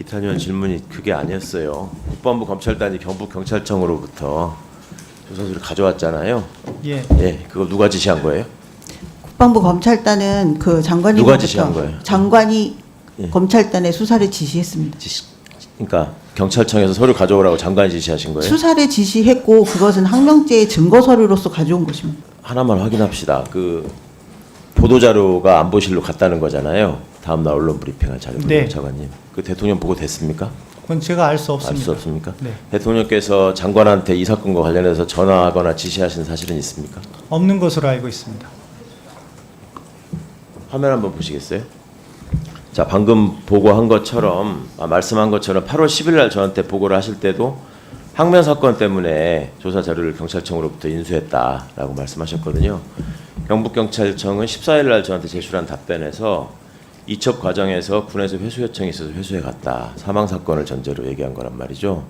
이탄 의원 질문이 그게 아니었어요. 국방부 검찰단이 경북 경찰청으로부터 조사서를 가져왔잖아요. 예. 예, 그거 누가 지시한 거예요? 국방부 검찰단은 그 장관이 누가 지시한 거예요? 장관이 예. 검찰단에 수사를 지시했습니다. 지시, 그러니까 경찰청에서 서류 가져오라고 장관이 지시하신 거예요? 수사를 지시했고 그것은 항명죄의 증거 서류로서 가져온 것입니다. 하나만 확인합시다. 그 보도 자료가 안보실로 갔다는 거잖아요. 다음 날 언론 브리핑할 자료 네. 차관님. 그 대통령 보고 됐습니까? 그건 제가 알수알 없습니다. 수 없습니까? 네. 대통령께서 장관한테 이 사건과 관련해서 전화하거나 지시하신 사실은 있습니까? 없는 것으로 알고 있습니다. 화면 한번 보시겠어요? 자, 방금 보고한 것처럼 아, 말씀한 것처럼 8월 10일 날 저한테 보고를 하실 때도 항명 사건 때문에 조사 자료를 경찰청으로부터 인수했다라고 말씀하셨거든요. 경북 경찰청은 14일 날 저한테 제출한 답변에서 이첩 과정에서 군에서 회수 요청이 있어서 회수해 갔다. 사망 사건을 전제로 얘기한 거란 말이죠.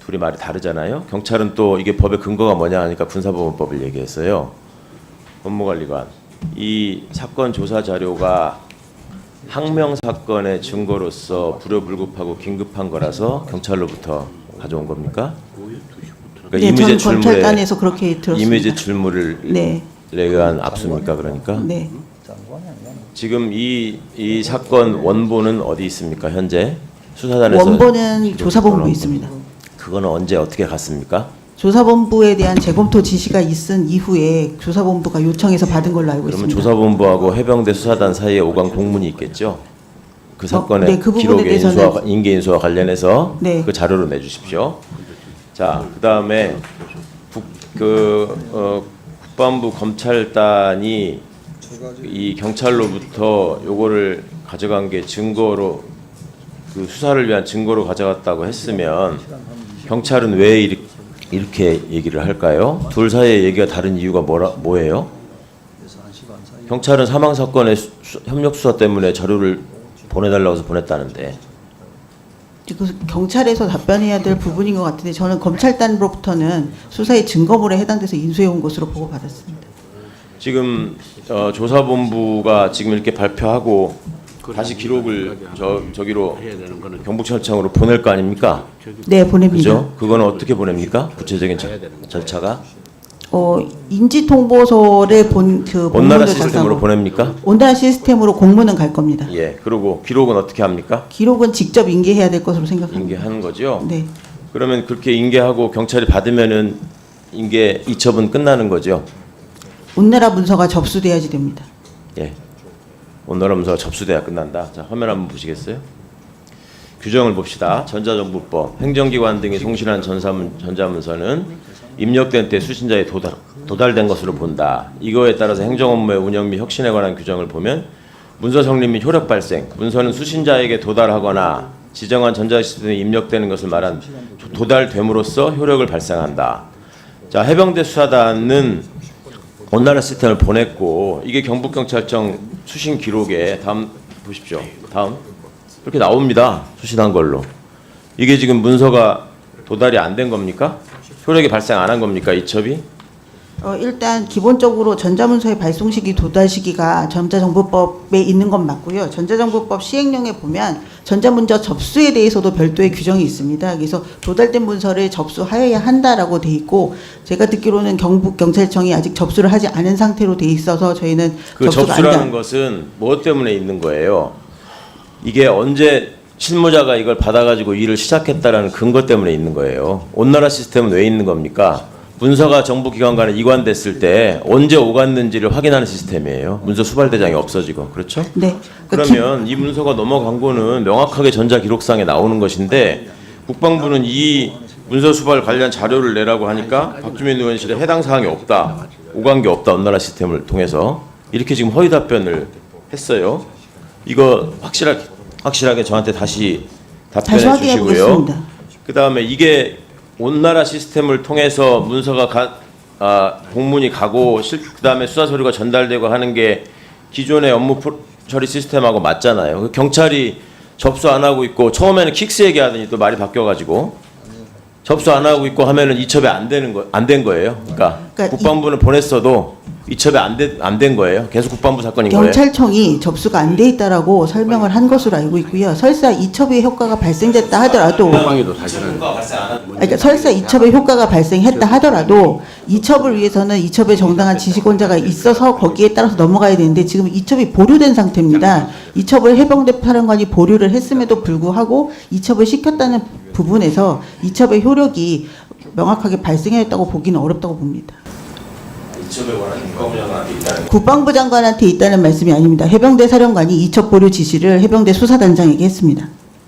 둘이 말이 다르잖아요. 경찰은 또 이게 법의 근거가 뭐냐 하니까 군사법원법을 얘기했어요. 법무관리관 이 사건 조사 자료가 항명 사건의 증거로서 불효불급하고 긴급한 거라서 경찰로부터 가져온 겁니까? 그러니까 네, 이미지 전 출물에 검찰단에서 그렇게 들었습니다. 이미지 출물을 네, 내한 압수입니까? 그러니까 네. 지금 이 이 사건 원본은 어디 있습니까? 현재 수사단에서 원본은 원본. 있습니다. 그거는 언제 어떻게 갔습니까? 조사본부에 대한 재검토 지시가 있은 이후에 조사본부가 요청해서 받은 걸로 알고 그러면 있습니다. 조사본부하고 해병대 수사단 사이에 오간 공문이 있겠죠? 그 사건의 네, 그 부분에 기록의 대해서는- 인수와 인계 인수와 관련해서 네. 그 자료를 내주십시오. 자, 그다음에 국, 그 어, 국방부 검찰단이 이 경찰로부터 요거를 가져간 게 증거로 그 수사를 위한 증거로 가져갔다고 했으면 경찰은 왜 이렇게 얘기를 할까요? 둘 사이의 얘기가 다른 이유가 뭐라 뭐예요? 경찰은 사망 사건의 협력 수사 때문에 자료를 보내달라고 해서 보냈다는데 그 경찰에서 답변해야 될 부분인 것 같은데 저는 검찰단으로부터는 수사의 증거물에 해당돼서 인수해 온 것으로 보고 받았습니다. 지금 어, 조사본부가 지금 이렇게 발표하고 다시 기록을 저 저기로 경북찰청으로 보낼 거 아닙니까? 네, 보냅니다. 그죠? 그거는 어떻게 보냅니까? 구체적인 절- 절차가 어, 인지 통보서를 본그 온나라 시스템으로 보냅니까? 온나라 시스템으로 공문은 갈 겁니다. 예. 그리고 기록은 어떻게 합니까? 기록은 직접 인계해야 될 것으로 생각합니다. 인계하는 거죠. 네. 그러면 그렇게 인계하고 경찰이 받으면은 인계 이첩은 끝나는 거죠. 온나라 문서가 접수돼야지 됩니다. 예. 오늘은 문서가 접수돼야 끝난다. 자, 화면 한번 보시겠어요? 규정을 봅시다. 전자정부법, 행정기관 등이 송신한 전사문, 전자문서는 입력된 때 수신자에 도달, 도달된 것으로 본다. 이거에 따라서 행정업무의 운영 및 혁신에 관한 규정을 보면 문서 성립 및 효력 발생, 문서는 수신자에게 도달하거나 지정한 전자시스템에 입력되는 것을 말한 도- 도달됨으로써 효력을 발생한다. 자, 해병대 수사단은 온나라 시스템을 보냈고 이게 경북경찰청 수신 기록에 다음 보십시오. 다음 이렇게 나옵니다. 수신한 걸로 이게 지금 문서가 도달이 안 된 겁니까? 효력이 발생 안 한 겁니까? 이첩이? 어, 일단 기본적으로 전자문서의 발송 시기 도달 시기가 전자정보법에 있는 건 맞고요. 전자정보법 시행령에 보면 전자문서 접수에 대해서도 별도의 규정이 있습니다. 그래서 도달된 문서를 접수하여야 한다라고 돼 있고 제가 듣기로는 경북 경찰청이 아직 접수를 하지 않은 상태로 돼 있어서 저희는 그 접수라는 돼. 것은 뭐 때문에 있는 거예요? 이게 언제 실무자가 이걸 받아가지고 일을 시작했다라는 근거 때문에 있는 거예요. 온나라 시스템은 왜 있는 겁니까? 문서가 정부 기관 간에 이관됐을 때 언제 오갔는지를 확인하는 시스템이에요. 문서 수발 대장이 없어지고 그렇죠? 네. 기- 그러면 이 문서가 넘어간 거는 명확하게 전자 기록상에 나오는 것인데 국방부는 이 문서 수발 관련 자료를 내라고 하니까 박주민 의원실에 해당 사항이 없다, 오간 게 없다, 온나라 시스템을 통해서 이렇게 지금 허위 답변을 했어요. 이거 확실하게 확실하게 저한테 다시 다시 답변해 확인해 주시고요. 보겠습니다. 그 다음에 이게 온나라 시스템을 통해서 문서가 가, 아, 공문이 가고 그 다음에 수사 서류가 전달되고 하는 게 기존의 업무 처리 시스템하고 맞잖아요. 그 경찰이 접수 안 하고 있고 처음에는 킥스 얘기하더니 또 말이 바뀌어가지고 접수 안 하고 있고 하면은 이첩이 안 되는 거 안 된 거예요. 그러니까, 그러니까 이- 국방부는 보냈어도 이첩이 안된 된 거예요? 계속 국방부 사건인 거예요? 경찰청이 접수가 안 돼 있다라고 설명을 한 것으로 알고 있고요. 설사 이첩의 효과가 발생됐다 하더라도 국방에도 사실은 아니, 그러니까 설사 이첩의 효과가 발생했다 하더라도 이첩을 위해서는 이첩의 정당한 지시권자가 있어서 거기에 따라서 넘어가야 되는데 지금 이첩이 보류된 상태입니다. 이첩을 해병대 사령관이 보류를 했음에도 불구하고 이첩을 시켰다는 부분에서 이첩의 효력이 명확하게 발생했다고 보기는 어렵다고 봅니다. 이첩에 관한 국방부 장관한테 있다는 국방부 장관한테 있다는 말씀이 아닙니다. 해병대 사령관이 이첩 보류 지시를 해병대 수사단장에게 했습니다.